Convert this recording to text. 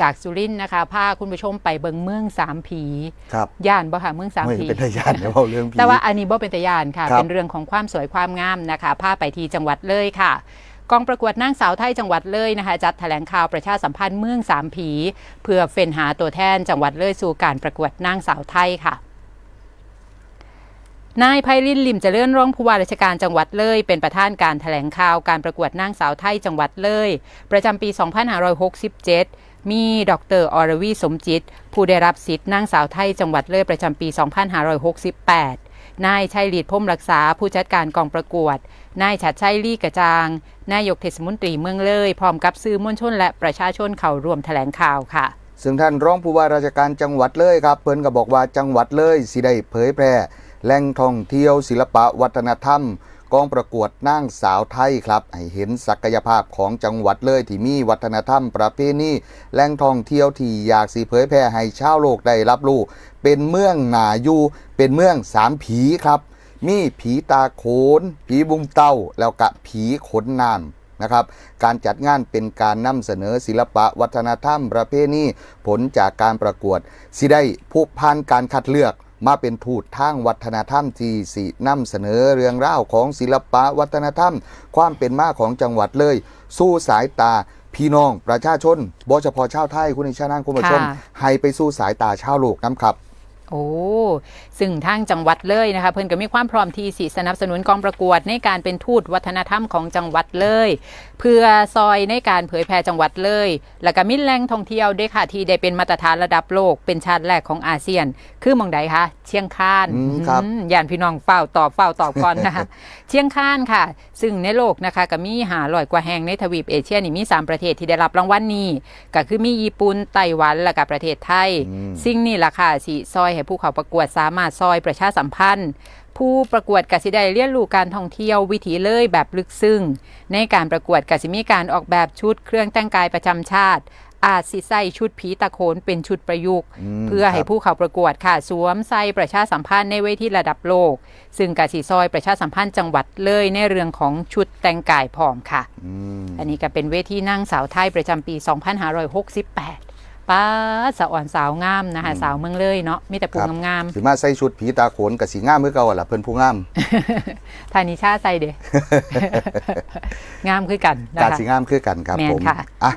จากสุรินทร์นะคะพาคุณผู้ชมไปเบิงเมืองสามผีครับย่านบ่ค่ะเมืองสามไม่ผีเป็นทายานเดี๋ยวเอาเรื่องผีแต่ว่าอันนี้บ่เป็นตะยานค่ะครับเป็นเรื่องของความสวยความงามนะคะพาไปที่จังหวัดเลยค่ะกองประกวดนางสาวไทยจังหวัดเลยนะคะจัดแถลงข่าวประชาสัมพันธ์เมืองสามผี เพื่อเฟ้นหาตัวแทนจังหวัดเลยสู่การประกวดนางสาวไทยค่ะ นายไพลินลิมจเจริญรองผู้ว่าราชการจังหวัดเลย เป็นประธานการแถลงข่าวการประกวดนางสาวไทยจังหวัดเลย ประจำปี 2567 มีดรอรวีสมจิต ผู้ได้รับสิทธิ์นางสาวไทยจังหวัดเลยประจำปี 2568 นายชัยฤทธิ์พรมรักษาผู้จัดการกองประกวด นายชัดชัยลี่กระจาง นายกเทศมนตรีเมืองเลย พร้อมกับสื่อมวลชนและประชาชนเข้าร่วมแถลงข่าวค่ะซึ่งท่านรองผู้ว่าราชการจังหวัดเลยครับ เพิ่นก็บอกว่าจังหวัดเลยสิได้เผยแพร่ แหล่งท่องเที่ยวศิลปะวัฒนธรรมกองประกวดนางสาวไทยครับ ให้เห็นศักยภาพของจังหวัดเลยที่มีวัฒนธรรมประเพณีแหล่งท่องเที่ยวที่อยากสิเผยแพร่ให้ชาวโลกได้รับรู้ เป็นเมืองหนาอยู่ เป็นเมืองสามผีครับ มีผีตาโขน ผีบุงเต้า แล้วก็ผีขนน้ำนะครับการจัดงานเป็นการนำเสนอศิลปะวัฒนธรรมประเพณีผลจากการประกวดสิได้ผู้ผ่านการคัดเลือก มาเป็นทูตทางวัฒนธรรมที่สินำเสนอเรื่องราวของศิลปะวัฒนธรรม ความเป็นมาของจังหวัดเลย สู้สายตาพี่น้องประชาชนบเฉพาะชาวไทยคุณอิชานันคุณผู้ชมค่ะให้ไปสู้สายตาชาวโลกน้ำครับ โอ้ซึ่งทางจังหวัดเลยนะคะเพิ่นก็มีความพร้อมที่สิสนับสนุนกองประกวดในการเป็นทูตวัฒนธรรมของจังหวัดเลย เพื่อซอยในการเผยแพร่จังหวัดเลย แล้วก็มีแหล่งท่องเที่ยวด้วยค่ะที่ได้เป็นมาตรฐานระดับโลกเป็นชาติแรกของอาเซียน คือหมองใดคะเชียงคานอืมครับอืมย่านพี่น้องเฝ้าตอบเฝ้าตอบก่อนนะคะเชียงคานค่ะ ซึ่งในโลกนะคะก็มีหาลอยกว่าแห่งในทวีปเอเชียนี่มี 3 ประเทศที่ได้รับรางวัลนี้ก็คือมีญี่ปุ่นไต้หวันและก็ประเทศไทยอืมสิ่งนี้ล่ะค่ะสิซอยให้ผู้เข้าประกวดสามารถซอยประชาสัมพันธ์ ผู้ประกวดกสิได้เรียนรู้การท่องเที่ยววิถีเลยแบบลึกซึ้งในการประกวดกสิมีการออกแบบชุดเครื่องแต่งกายประจำชาติอาจสิใส่ชุดผีตะโขนเป็นชุดประยุกต์อืมเพื่อให้ครับผู้เข้าประกวดค่ะ สวมใส่ประชาสัมพันธ์ในเวทีระดับโลก ซึ่งกสิซอยประชาสัมพันธ์จังหวัดเลยในเรื่องของชุดแต่งกายพร้อมค่ะอืมอันนี้ก็เป็นเวทีนั่งสาวไทยประจำปี 2568 ป้าดสาวอ่อนสาวงามนะคะสาวเมืองเลยเนาะมีแต่ปูครับ งามสิมาใส่ชุดผีตาโขนกับสีง่ามเมื่อเก่าล่ะเพิ่นผู้ง่ามๆทานิชาใส่เด้งามคือกันนะการคะ สีง่ามคือกันครับแม่นผมค่ะ อะ